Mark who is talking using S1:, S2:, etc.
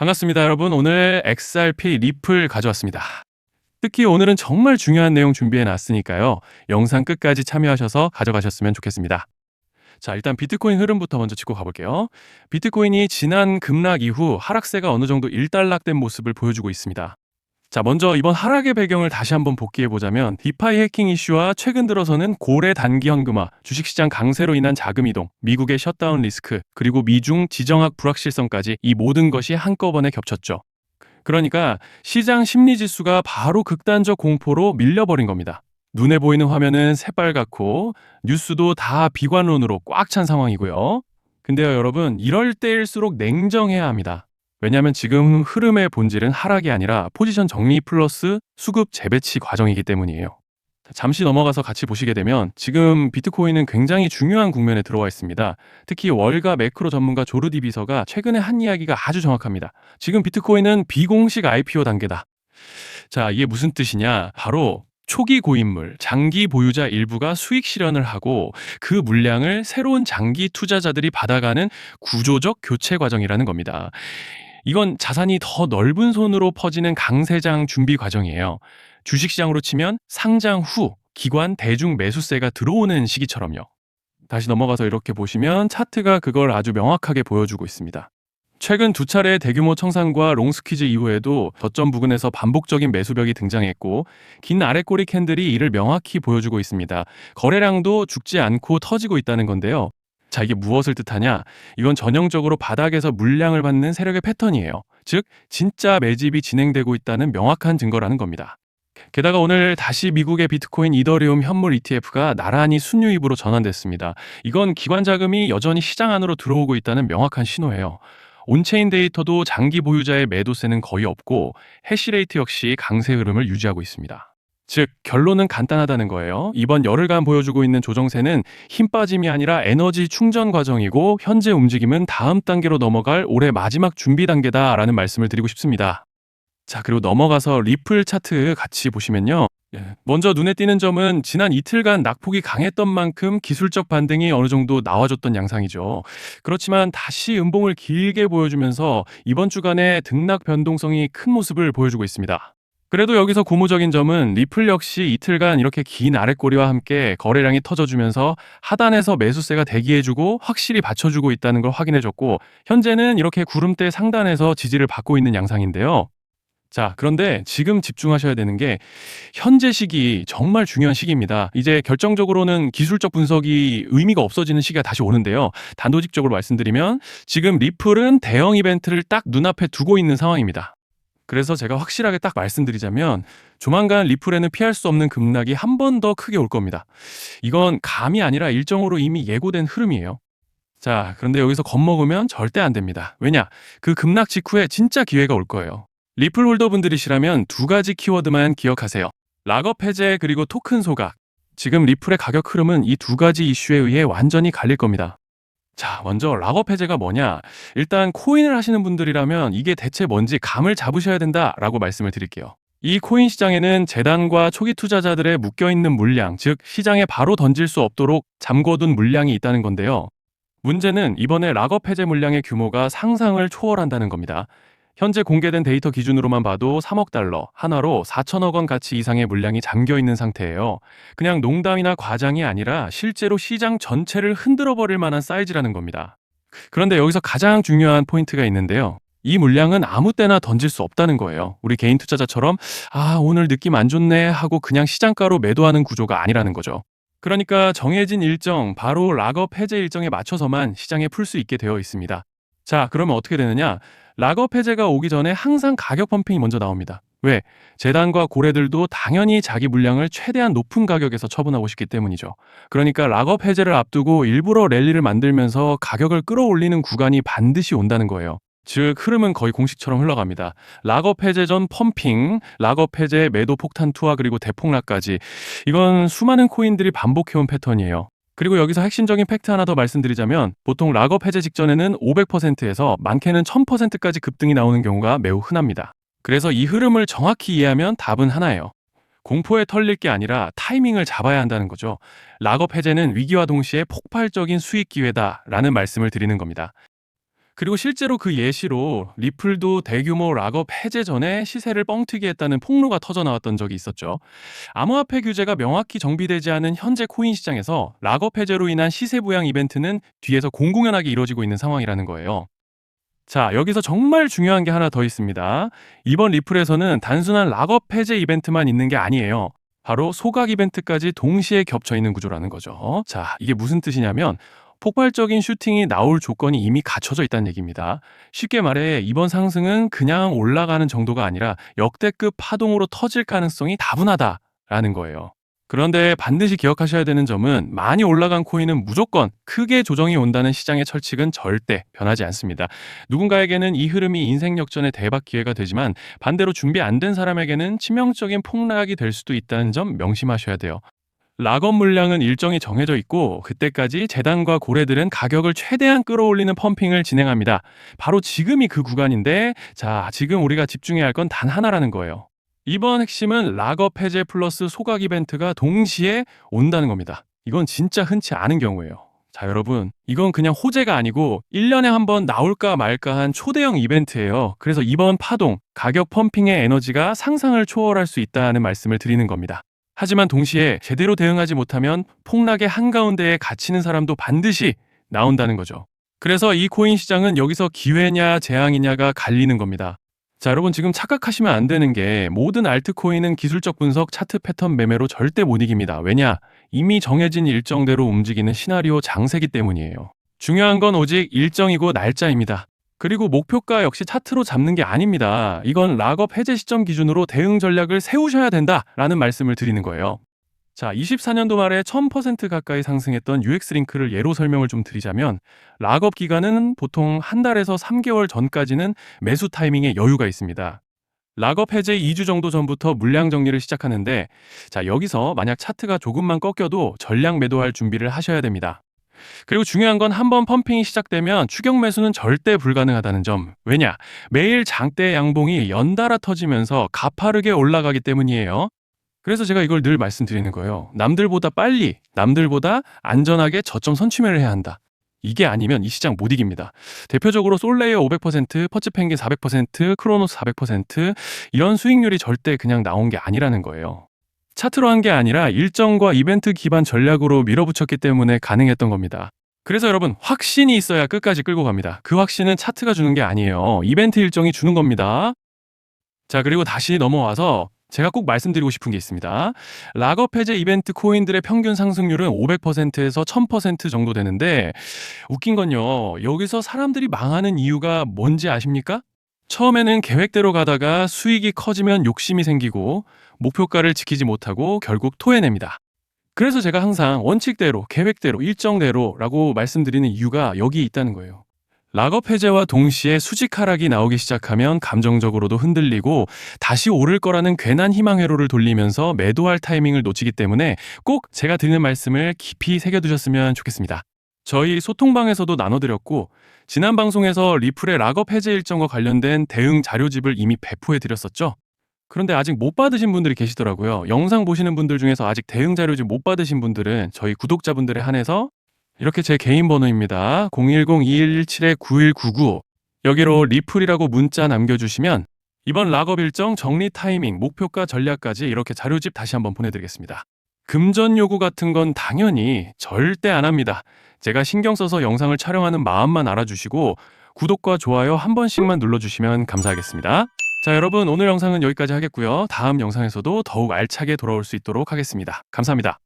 S1: 반갑습니다, 여러분. 오늘 XRP 리플 가져왔습니다. 특히 오늘은 정말 중요한 내용 준비해 놨으니까요. 영상 끝까지 참여하셔서 가져가셨으면 좋겠습니다. 자, 일단 비트코인 흐름부터 먼저 짚고 가볼게요. 비트코인이 지난 급락 이후 하락세가 어느 정도 일단락된 모습을 보여주고 있습니다. 자, 먼저 이번 하락의 배경을 다시 한번 복기해 보자면 디파이 해킹 이슈와 최근 들어서는 고래 단기 현금화, 주식시장 강세로 인한 자금 이동, 미국의 셧다운 리스크, 그리고 미중 지정학 불확실성까지 이 모든 것이 한꺼번에 겹쳤죠. 그러니까 시장 심리 지수가 바로 극단적 공포로 밀려버린 겁니다. 눈에 보이는 화면은 새빨갛고 뉴스도 다 비관론으로 꽉 찬 상황이고요. 근데요, 여러분, 이럴 때일수록 냉정해야 합니다. 왜냐하면 지금 흐름의 본질은 하락이 아니라 포지션 정리 플러스 수급 재배치 과정이기 때문이에요. 잠시 넘어가서 같이 보시게 되면 지금 비트코인은 굉장히 중요한 국면에 들어와 있습니다. 특히 월가 매크로 전문가 조르디 비서가 최근에 한 이야기가 아주 정확합니다. 지금 비트코인은 비공식 IPO 단계다. 자, 이게 무슨 뜻이냐? 바로 초기 고인물, 장기 보유자 일부가 수익 실현을 하고 그 물량을 새로운 장기 투자자들이 받아가는 구조적 교체 과정이라는 겁니다. 이건 자산이 더 넓은 손으로 퍼지는 강세장 준비 과정이에요. 주식시장으로 치면 상장 후 기관 대중 매수세가 들어오는 시기처럼요. 다시 넘어가서 이렇게 보시면 차트가 그걸 아주 명확하게 보여주고 있습니다. 최근 두 차례의 대규모 청산과 롱스퀴즈 이후에도 저점 부근에서 반복적인 매수벽이 등장했고 긴 아래 꼬리 캔들이 이를 명확히 보여주고 있습니다. 거래량도 죽지 않고 터지고 있다는 건데요. 자, 이게 무엇을 뜻하냐? 이건 전형적으로 바닥에서 물량을 받는 세력의 패턴이에요. 즉, 진짜 매집이 진행되고 있다는 명확한 증거라는 겁니다. 게다가 오늘 다시 미국의 비트코인 이더리움 현물 ETF가 나란히 순유입으로 전환됐습니다. 이건 기관 자금이 여전히 시장 안으로 들어오고 있다는 명확한 신호예요. 온체인 데이터도 장기 보유자의 매도세는 거의 없고 해시레이트 역시 강세 흐름을 유지하고 있습니다. 즉 결론은 간단하다는 거예요. 이번 열흘간 보여주고 있는 조정세는 힘 빠짐이 아니라 에너지 충전 과정이고 현재 움직임은 다음 단계로 넘어갈 올해 마지막 준비 단계다라는 말씀을 드리고 싶습니다. 자, 그리고 넘어가서 리플 차트 같이 보시면요. 예, 먼저 눈에 띄는 점은 지난 이틀간 낙폭이 강했던 만큼 기술적 반등이 어느 정도 나와줬던 양상이죠. 그렇지만 다시 음봉을 길게 보여주면서 이번 주간의 등락 변동성이 큰 모습을 보여주고 있습니다. 그래도 여기서 고무적인 점은 리플 역시 이틀간 이렇게 긴 아랫꼬리와 함께 거래량이 터져주면서 하단에서 매수세가 대기해주고 확실히 받쳐주고 있다는 걸 확인해줬고 현재는 이렇게 구름대 상단에서 지지를 받고 있는 양상인데요. 자, 그런데 지금 집중하셔야 되는 게 현재 시기 정말 중요한 시기입니다. 이제 결정적으로는 기술적 분석이 의미가 없어지는 시기가 다시 오는데요. 단도직적으로 말씀드리면 지금 리플은 대형 이벤트를 딱 눈앞에 두고 있는 상황입니다. 그래서 제가 확실하게 딱 말씀드리자면 조만간 리플에는 피할 수 없는 급락이 한 번 더 크게 올 겁니다. 이건 감이 아니라 일정으로 이미 예고된 흐름이에요. 자, 그런데 여기서 겁먹으면 절대 안 됩니다. 왜냐? 그 급락 직후에 진짜 기회가 올 거예요. 리플 홀더분들이시라면 두 가지 키워드만 기억하세요. 락업 해제 그리고 토큰 소각. 지금 리플의 가격 흐름은 이 두 가지 이슈에 의해 완전히 갈릴 겁니다. 자, 먼저 락업 해제가 뭐냐? 일단 코인을 하시는 분들이라면 이게 대체 뭔지 감을 잡으셔야 된다라고 말씀을 드릴게요. 이 코인 시장에는 재단과 초기 투자자들의 묶여있는 물량, 즉 시장에 바로 던질 수 없도록 잠궈둔 물량이 있다는 건데요. 문제는 이번에 락업 해제 물량의 규모가 상상을 초월한다는 겁니다. 현재 공개된 데이터 기준으로만 봐도 3억 달러, 하나로 4천억 원 가치 이상의 물량이 잠겨 있는 상태예요. 그냥 농담이나 과장이 아니라 실제로 시장 전체를 흔들어 버릴 만한 사이즈라는 겁니다. 그런데 여기서 가장 중요한 포인트가 있는데요. 이 물량은 아무 때나 던질 수 없다는 거예요. 우리 개인 투자자처럼 아, 오늘 느낌 안 좋네 하고 그냥 시장가로 매도하는 구조가 아니라는 거죠. 그러니까 정해진 일정, 바로 락업 해제 일정에 맞춰서만 시장에 풀 수 있게 되어 있습니다. 자, 그러면 어떻게 되느냐? 락업 해제가 오기 전에 항상 가격 펌핑이 먼저 나옵니다. 왜? 재단과 고래들도 당연히 자기 물량을 최대한 높은 가격에서 처분하고 싶기 때문이죠. 그러니까 락업 해제를 앞두고 일부러 랠리를 만들면서 가격을 끌어올리는 구간이 반드시 온다는 거예요. 즉 흐름은 거의 공식처럼 흘러갑니다. 락업 해제 전 펌핑, 락업 해제 매도 폭탄 투하 그리고 대폭락까지 이건 수많은 코인들이 반복해온 패턴이에요. 그리고 여기서 핵심적인 팩트 하나 더 말씀드리자면 보통 락업 해제 직전에는 500%에서 많게는 1000%까지 급등이 나오는 경우가 매우 흔합니다. 그래서 이 흐름을 정확히 이해하면 답은 하나예요. 공포에 털릴 게 아니라 타이밍을 잡아야 한다는 거죠. 락업 해제는 위기와 동시에 폭발적인 수익 기회다라는 말씀을 드리는 겁니다. 그리고 실제로 그 예시로 리플도 대규모 락업 해제 전에 시세를 뻥튀기 했다는 폭로가 터져 나왔던 적이 있었죠. 암호화폐 규제가 명확히 정비되지 않은 현재 코인 시장에서 락업 해제로 인한 시세 부양 이벤트는 뒤에서 공공연하게 이루어지고 있는 상황이라는 거예요. 자, 여기서 정말 중요한 게 하나 더 있습니다. 이번 리플에서는 단순한 락업 해제 이벤트만 있는 게 아니에요. 바로 소각 이벤트까지 동시에 겹쳐 있는 구조라는 거죠. 자, 이게 무슨 뜻이냐면 폭발적인 슈팅이 나올 조건이 이미 갖춰져 있다는 얘기입니다. 쉽게 말해 이번 상승은 그냥 올라가는 정도가 아니라 역대급 파동으로 터질 가능성이 다분하다라는 거예요. 그런데 반드시 기억하셔야 되는 점은 많이 올라간 코인은 무조건 크게 조정이 온다는 시장의 철칙은 절대 변하지 않습니다. 누군가에게는 이 흐름이 인생 역전의 대박 기회가 되지만 반대로 준비 안 된 사람에게는 치명적인 폭락이 될 수도 있다는 점 명심하셔야 돼요. 락업 물량은 일정이 정해져 있고 그때까지 재단과 고래들은 가격을 최대한 끌어올리는 펌핑을 진행합니다. 바로 지금이 그 구간인데 자, 지금 우리가 집중해야 할 건 단 하나라는 거예요. 이번 핵심은 락업 해제 플러스 소각 이벤트가 동시에 온다는 겁니다. 이건 진짜 흔치 않은 경우예요. 자, 여러분. 이건 그냥 호재가 아니고 1년에 한 번 나올까 말까 한 초대형 이벤트예요. 그래서 이번 파동, 가격 펌핑의 에너지가 상상을 초월할 수 있다는 말씀을 드리는 겁니다. 하지만 동시에 제대로 대응하지 못하면 폭락의 한가운데에 갇히는 사람도 반드시 나온다는 거죠. 그래서 이 코인 시장은 여기서 기회냐 재앙이냐가 갈리는 겁니다. 자, 여러분 지금 착각하시면 안 되는 게 모든 알트코인은 기술적 분석, 차트 패턴 매매로 절대 못 이깁니다. 왜냐? 이미 정해진 일정대로 움직이는 시나리오 장세기 때문이에요. 중요한 건 오직 일정이고 날짜입니다. 그리고 목표가 역시 차트로 잡는 게 아닙니다. 이건 락업 해제 시점 기준으로 대응 전략을 세우셔야 된다라는 말씀을 드리는 거예요. 자, 24년도 말에 1000% 가까이 상승했던 UX링크를 예로 설명을 좀 드리자면 락업 기간은 보통 한 달에서 3개월 전까지는 매수 타이밍에 여유가 있습니다. 락업 해제 2주 정도 전부터 물량 정리를 시작하는데 자, 여기서 만약 차트가 조금만 꺾여도 전량 매도할 준비를 하셔야 됩니다. 그리고 중요한 건 한번 펌핑이 시작되면 추격 매수는 절대 불가능하다는 점. 왜냐? 매일 장대 양봉이 연달아 터지면서 가파르게 올라가기 때문이에요. 그래서 제가 이걸 늘 말씀드리는 거예요. 남들보다 빨리, 남들보다 안전하게 저점 선취매를 해야 한다. 이게 아니면 이 시장 못 이깁니다. 대표적으로 솔레이어 500%, 퍼츠펭귄 400%, 크로노스 400% 이런 수익률이 절대 그냥 나온 게 아니라는 거예요. 차트로 한 게 아니라 일정과 이벤트 기반 전략으로 밀어붙였기 때문에 가능했던 겁니다. 그래서 여러분 확신이 있어야 끝까지 끌고 갑니다. 그 확신은 차트가 주는 게 아니에요. 이벤트 일정이 주는 겁니다. 자 그리고 다시 넘어와서 제가 꼭 말씀드리고 싶은 게 있습니다. 락업 해제 이벤트 코인들의 평균 상승률은 500%에서 1000% 정도 되는데 웃긴 건요. 여기서 사람들이 망하는 이유가 뭔지 아십니까? 처음에는 계획대로 가다가 수익이 커지면 욕심이 생기고 목표가를 지키지 못하고 결국 토해냅니다. 그래서 제가 항상 원칙대로, 계획대로, 일정대로라고 말씀드리는 이유가 여기 있다는 거예요. 락업 해제와 동시에 수직 하락이 나오기 시작하면 감정적으로도 흔들리고 다시 오를 거라는 괜한 희망 회로를 돌리면서 매도할 타이밍을 놓치기 때문에 꼭 제가 드리는 말씀을 깊이 새겨두셨으면 좋겠습니다. 저희 소통방에서도 나눠드렸고 지난 방송에서 리플의 락업 해제 일정과 관련된 대응 자료집을 이미 배포해 드렸었죠. 그런데 아직 못 받으신 분들이 계시더라고요. 영상 보시는 분들 중에서 아직 대응 자료집 못 받으신 분들은 저희 구독자분들에 한해서 이렇게 제 개인 번호입니다. 010-2117-9199 여기로 리플이라고 문자 남겨주시면 이번 락업 일정 정리 타이밍, 목표가 전략까지 이렇게 자료집 다시 한번 보내드리겠습니다. 금전 요구 같은 건 당연히 절대 안 합니다. 제가 신경 써서 영상을 촬영하는 마음만 알아주시고 구독과 좋아요 한 번씩만 눌러주시면 감사하겠습니다. 자, 여러분 오늘 영상은 여기까지 하겠고요. 다음 영상에서도 더욱 알차게 돌아올 수 있도록 하겠습니다. 감사합니다.